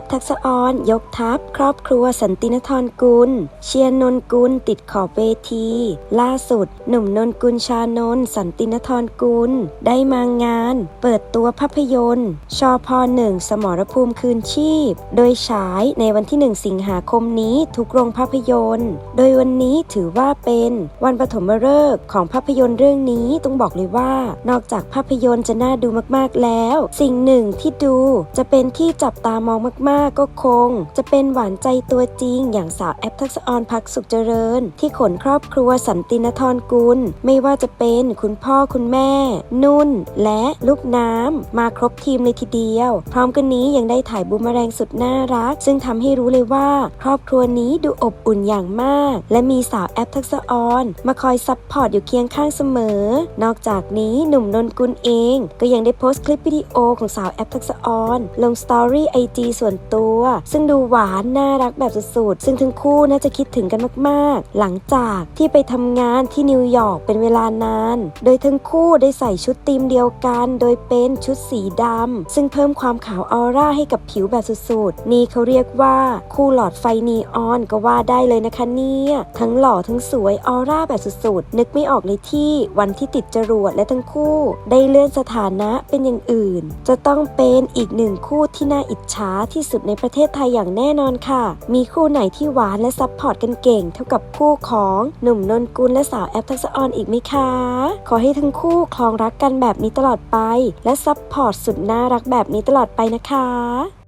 ปทักษออนยกทัพ ครอบครัวสันตินทรกุล เชียร์นนกุลติดขอบเวที ล่าสุด หนุ่มนนกุลชานนสันตินทรกุล ได้มางาน เปิดตัวภาพยนตร์ชอพหนึ่งสมรภูมิคืนชีพ โดยฉายในวันที่ 1 สิงหาคมนี้ทุกโรงภาพยนตร์ โดยวันนี้ถือว่าเป็นวันปฐมฤกษ์ของภาพยนตร์เรื่องนี้ต้องบอกเลยว่า นอกจากภาพยนตร์จะน่าดูมากๆแล้ว สิ่งหนึ่งที่ดูจะเป็นที่จับตามองมากๆ ก็คง จะเป็นหวานใจตัวจริง อย่างสาวแอปทักษออนพักสุขเจริญ ที่ขนครอบครัวสันตินทรกุล ไม่ว่าจะเป็นคุณพ่อคุณแม่ นุ่น และลูกน้ำ มาครบทีมเลยทีเดียว พร้อมกันนี้ยังได้ถ่ายบูมเมอแรงสุดน่ารัก ซึ่งทำให้รู้เลยว่า ครอบครัวนี้ดูอบอุ่นอย่างมาก และมีสาวแอปทักษออนมาคอยซัพพอร์ตอยู่เคียงข้างเสมอ นอกจากนี้หนุ่มนนกุลเอง ก็ยังได้โพสต์คลิปวิดีโอของสาวแอปทักษออนลงสตอรี่ไอจีส่วนตัว ซึ่งดูหวานน่ารักแบบสุดๆ ซึ่งทั้งคู่น่าจะคิดถึงกันมากๆ หลังจากที่ไปทำงานที่นิวยอร์กเป็นเวลานาน โดยทั้งคู่ได้ใส่ชุดธีมเดียวกัน โดยเป็นชุดสีดำ ซึ่งเพิ่มความขาวออร่าให้กับผิวแบบสุดๆ นี่เขาเรียกว่าคู่หลอดไฟนีออนก็ว่าได้เลยนะคะเนี่ยทั้งหล่อทั้งสวยออร่าแบบสุดๆ นึกไม่ออกเลยที่วันที่ติดจรวดและทั้งคู่ ได้เลื่อนสถานะเป็นอย่างอื่น จะต้องเป็นอีกหนึ่งคู่ที่น่าอิจฉาที่สุดในประเทศไทยอย่างแน่นอนค่ะ มีคู่ไหนที่หวานและซับพอร์ตกันเก่ง เท่ากับคู่ของหนุ่มนนกุลและสาวแอปทักษะออนอีกไหมคะ ขอให้ทั้งคู่คลองรักกันแบบนี้ตลอดไป และซับพอร์ตสุดน่ารักแบบนี้ตลอดไปนะคะ